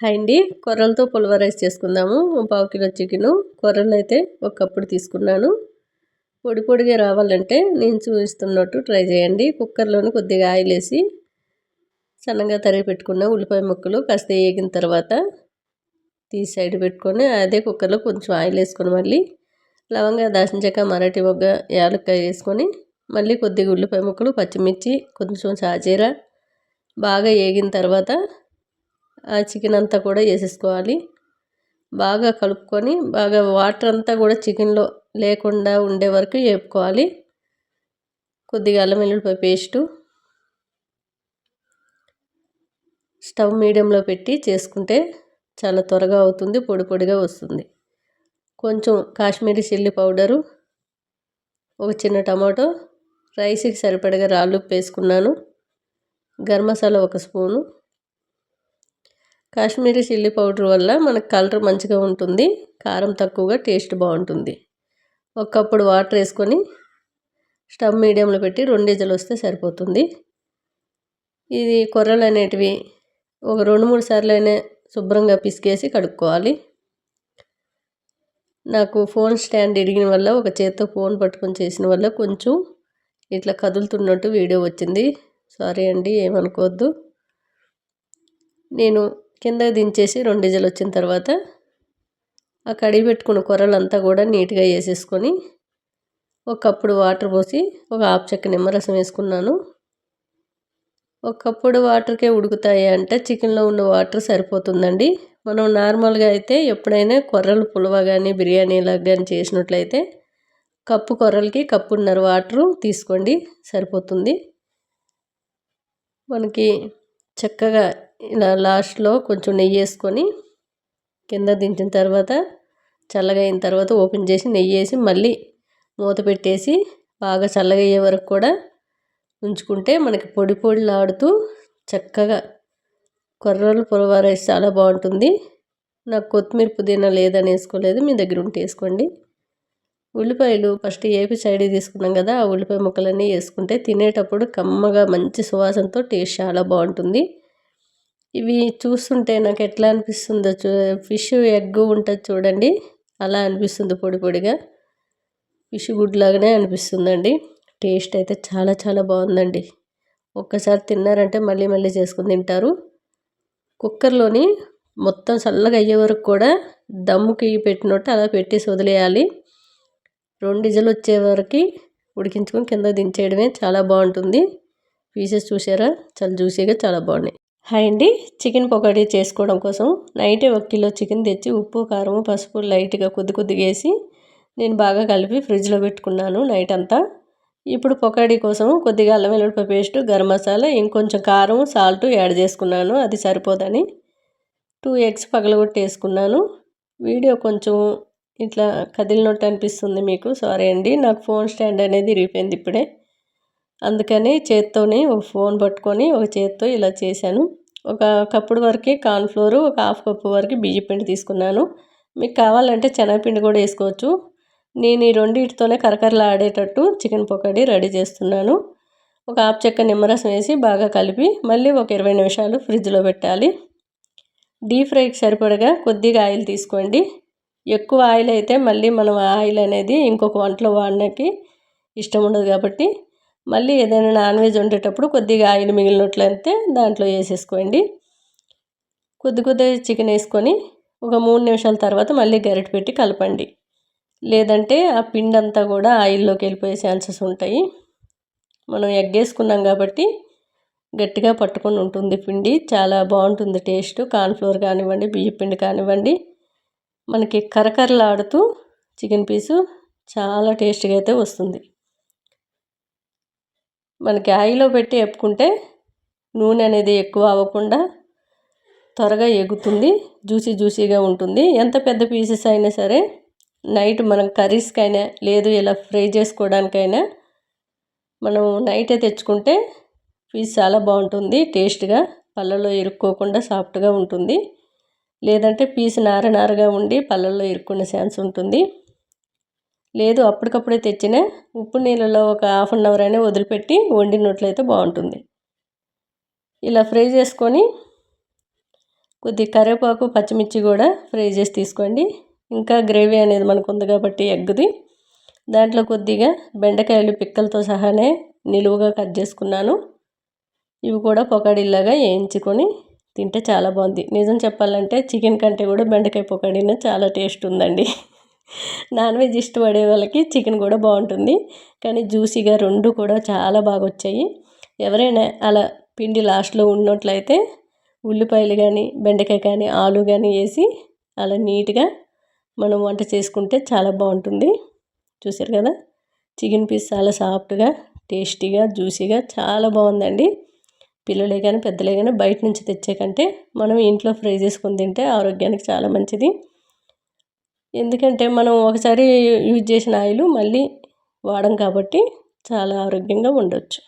Hi అండి. కొర్రలతో pulao rice చేసుకుందాము. పావు కిలో చికెను. కొర్రలు అయితే ఒక కప్పుడు తీసుకున్నాను. పొడి పొడిగా రావాలంటే నేను చూపిస్తున్నట్టు ట్రై చేయండి. కుక్కర్లోని కొద్దిగా ఆయిల్ వేసి సన్నగా తరిగి పెట్టుకున్న ఉల్లిపాయ ముక్కలు కాస్త వేగిన తర్వాత తీసి సైడ్ పెట్టుకొని అదే కుక్కర్లో కొంచెం ఆయిల్ వేసుకొని మళ్ళీ లవంగా దాచిన చెక్క మరాఠీ మొగ్గ యాలక్కాయ వేసుకొని మళ్ళీ కొద్దిగా ఉల్లిపాయ ముక్కలు పచ్చిమిర్చి కొంచెం సాజీర బాగా వేగిన తర్వాత చికెన్ అంతా కూడా వేసేసుకోవాలి. బాగా కలుపుకొని బాగా వాటర్ అంతా కూడా చికెన్లో లేకుండా ఉండే వరకు వేపుకోవాలి. కొద్దిగా అల్లం వెల్లుల్లిపాయ పేస్టు స్టవ్ మీడియంలో పెట్టి చేసుకుంటే చాలా త్వరగా అవుతుంది పొడి పొడిగా వస్తుంది. కొంచెం కాశ్మీరీ చిల్లీ పౌడరు ఒక చిన్న టమాటో రైస్కి సరిపడగా రాళ్ళు వేసుకున్నాను గరం మసాలా ఒక స్పూను. కాశ్మీరీ చిల్లీ పౌడర్ వల్ల మనకు కలర్ మంచిగా ఉంటుంది కారం తక్కువగా టేస్ట్ బాగుంటుంది. ఒక కప్పుడు వాటర్ వేసుకొని స్టవ్ మీడియంలో పెట్టి రెండు ఇజలు వస్తే సరిపోతుంది. ఇది కొర్రలు అనేటివి ఒక రెండు మూడు సార్లు అయినా శుభ్రంగా పిసికేసి కడుక్కోవాలి. నాకు ఫోన్ స్టాండ్ ఇరిగిన వల్ల ఒక చేత్తో ఫోన్ పట్టుకొని చేసిన వల్ల కొంచెం ఇట్లా కదులుతున్నట్టు వీడియో వచ్చింది. సారీ అండి ఏమనుకోవద్దు. నేను కింద దించేసి రెండు డిజలు వచ్చిన తర్వాత ఆ కడిగి పెట్టుకున్న కూరలంతా కూడా నీట్గా వేసేసుకొని ఒక కప్పుడు వాటర్ పోసి ఒక హాఫ్ చెక్క నిమ్మరసం వేసుకున్నాను. ఒక కప్పుడు వాటర్కే ఉడుకుతాయి అంటే చికెన్లో ఉన్న వాటర్ సరిపోతుందండి. మనం నార్మల్గా అయితే ఎప్పుడైనా కొర్రలు పులవ కానీ బిర్యానీలకు కానీ చేసినట్లయితే కప్పు కొర్రలకి కప్పున్నర వాటరు తీసుకోండి సరిపోతుంది. మనకి చక్కగా ఇలా లాస్ట్లో కొంచెం నెయ్యి వేసుకొని కింద దించిన తర్వాత చల్లగా అయిన తర్వాత ఓపెన్ చేసి నెయ్యి వేసి మళ్ళీ మూత పెట్టేసి బాగా చల్లగా అయ్యే వరకు కూడా ఉంచుకుంటే మనకి పొడి పొడిలాడుతూ చక్కగా కొర్రలు పులవ రైస్ చాలా బాగుంటుంది. నాకు కొత్తిమీర పుదీనా లేదని వేసుకోలేదు మీ దగ్గర ఉంటే వేసుకోండి. ఉల్లిపాయలు ఫస్ట్ ఏపి సైడ్ తీసుకున్నాం కదా ఆ ఉల్లిపాయ ముక్కలన్నీ వేసుకుంటే తినేటప్పుడు కమ్మగా మంచి సువాసనతో టేస్ట్ చాలా బాగుంటుంది. ఇవి చూస్తుంటే నాకు ఎట్లా అనిపిస్తుందో చూ ఫిష్ ఎగ్ ఉంటుంది చూడండి. అలా అనిపిస్తుంది పొడి పొడిగా. ఫిష్ గుడ్లాగానే అనిపిస్తుందండి. టేస్ట్ అయితే చాలా చాలా బాగుందండి. ఒక్కసారి తిన్నారంటే మళ్ళీ మళ్ళీ చేసుకుని తింటారు. కుక్కర్లోని మొత్తం చల్లగా అయ్యే వరకు కూడా దమ్ముకి పెట్టినట్టు అలా పెట్టేసి వదిలేయాలి. రెండు ఇజలు వచ్చే వరకు ఉడికించుకొని కింద దించేయడమే చాలా బాగుంటుంది. పీసెస్ చూసారా? చాలా జ్యూసీగా చాలా బాగున్నాయి. హాయ్ అండి. చికెన్ పకోడీ చేసుకోవడం కోసం నైట్ ఒక కిలో చికెన్ తెచ్చి ఉప్పు కారం పసుపు లైట్గా కొద్ది కొద్దిగా వేసి నేను బాగా కలిపి ఫ్రిడ్జ్లో పెట్టుకున్నాను నైట్ అంతా. ఇప్పుడు పకోడీ కోసం కొద్దిగా అల్లం వెల్లుల్లిపాయ పేస్ట్ గరం మసాలా ఇంకొంచెం కారం సాల్ట్ యాడ్ చేసుకున్నాను. అది సరిపోదని టూ ఎగ్స్ పగలగొట్టి వేసుకున్నాను వీడియో కొంచెం ఇట్లా కదిలినట్టు అనిపిస్తుంది మీకు. సారీ అండి. నాకు ఫోన్ స్టాండ్ అనేది ఇరిగిపోయింది ఇప్పుడే. అందుకని చేత్తోనే ఒక ఫోన్ పట్టుకొని ఒక చేత్తో ఇలా చేశాను. ఒక కప్పుడు వరకు కార్న్ఫ్లోర్ ఒక హాఫ్ కప్పు వరకు బియ్య పిండి తీసుకున్నాను. మీకు కావాలంటే శనగపిండి కూడా వేసుకోవచ్చు. నేను ఈ రెండింటితోనే కరకరలు ఆడేటట్టు చికెన్ పకోడీ రెడీ చేస్తున్నాను. ఒక హాఫ్ చెక్క నిమ్మరసం వేసి బాగా కలిపి మళ్ళీ ఒక ఇరవై నిమిషాలు ఫ్రిడ్జ్లో పెట్టాలి. డీప్ ఫ్రైకి సరిపడగా కొద్దిగా ఆయిల్ తీసుకోండి. ఎక్కువ ఆయిల్ అయితే మళ్ళీ మనం ఆయిల్ అనేది ఇంకొక వంటలో వాడడానికి ఇష్టం ఉండదు కాబట్టి మళ్ళీ ఏదైనా నాన్ వెజ్ వండేటప్పుడు కొద్దిగా ఆయిల్ మిగిలినట్లయితే దాంట్లో వేసేసుకోండి. కొద్ది కొద్దిగా చికెన్ వేసుకొని ఒక మూడు నిమిషాల తర్వాత మళ్ళీ గరిటె పెట్టి కలపండి. లేదంటే ఆ పిండి అంతా కూడా ఆయిల్లోకి వెళ్ళిపోయే ఛాన్సెస్ ఉంటాయి. మనం ఎగ్ వేసుకున్నాం కాబట్టి గట్టిగా పట్టుకొని ఉంటుంది పిండి. చాలా బాగుంటుంది టేస్ట్. కార్న్ఫ్లోర్ కానివ్వండి బియ్య పిండి కానివ్వండి. మనకి కరకరలాడుతూ చికెన్ పీసు చాలా టేస్ట్గా అయితే వస్తుంది. మనకి ఆయిలో పెట్టి ఎప్పుకుంటే నూనె అనేది ఎక్కువ అవ్వకుండా త్వరగా ఎగుతుంది జ్యూసీ జ్యూసీగా ఉంటుంది. ఎంత పెద్ద పీసెస్ అయినా సరే నైట్ మనం కర్రీస్కైనా లేదు ఇలా ఫ్రై చేసుకోవడానికైనా మనం నైటే తెచ్చుకుంటే పీస్ చాలా బాగుంటుంది టేస్ట్గా పళ్ళలో ఇరుక్కోకుండా సాఫ్ట్గా ఉంటుంది. లేదంటే పీస్ నార నారగా ఉండి పళ్ళల్లో ఇరుక్కునే ఛాన్స్ ఉంటుంది. లేదు అప్పటికప్పుడే తెచ్చిన ఉప్పు నీళ్ళలో ఒక హాఫ్ అన్ అవర్ అయినా వదిలిపెట్టి వండినట్లయితే బాగుంటుంది. ఇలా ఫ్రై చేసుకొని కొద్ది కరివేపాకు పచ్చిమిర్చి కూడా ఫ్రై చేసి తీసుకోండి. ఇంకా గ్రేవీ అనేది మనకు ఉంది కాబట్టి ఎగ్ది దాంట్లో కొద్దిగా బెండకాయలు పిక్కలతో సహానే నిలువుగా కట్ చేసుకున్నాను. ఇవి కూడా పొకాడీలాగా వేయించుకొని తింటే చాలా బాగుంది. నిజం చెప్పాలంటే చికెన్ కంటే కూడా బెండకాయ పొకాడీనే చాలా టేస్ట్ ఉందండి. నాన్ వెజ్ ఇష్టపడే వాళ్ళకి చికెన్ కూడా బాగుంటుంది. కానీ జ్యూసీగా రెండు కూడా చాలా బాగా వచ్చాయి. ఎవరైనా అలా పిండి లాస్ట్లో ఉన్నట్లయితే ఉల్లిపాయలు కానీ బెండకాయ కానీ ఆలు కానీ వేసి అలా నీట్గా మనం వంట చేసుకుంటే చాలా బాగుంటుంది. చూసారు కదా? చికెన్ పీస్ చాలా సాఫ్ట్గా టేస్టీగా జ్యూసీగా చాలా బాగుందండి. పిల్లలే కానీ పెద్దలే కానీ బయట నుంచి తెచ్చే కంటే మనం ఇంట్లో ఫ్రై చేసుకొని తింటే ఆరోగ్యానికి చాలా మంచిది. ఎందుకంటే మనం ఒకసారి యూజ్ చేసిన ఆయిల్ మళ్ళీ వాడం కాబట్టి చాలా ఆరోగ్యంగా ఉండొచ్చు.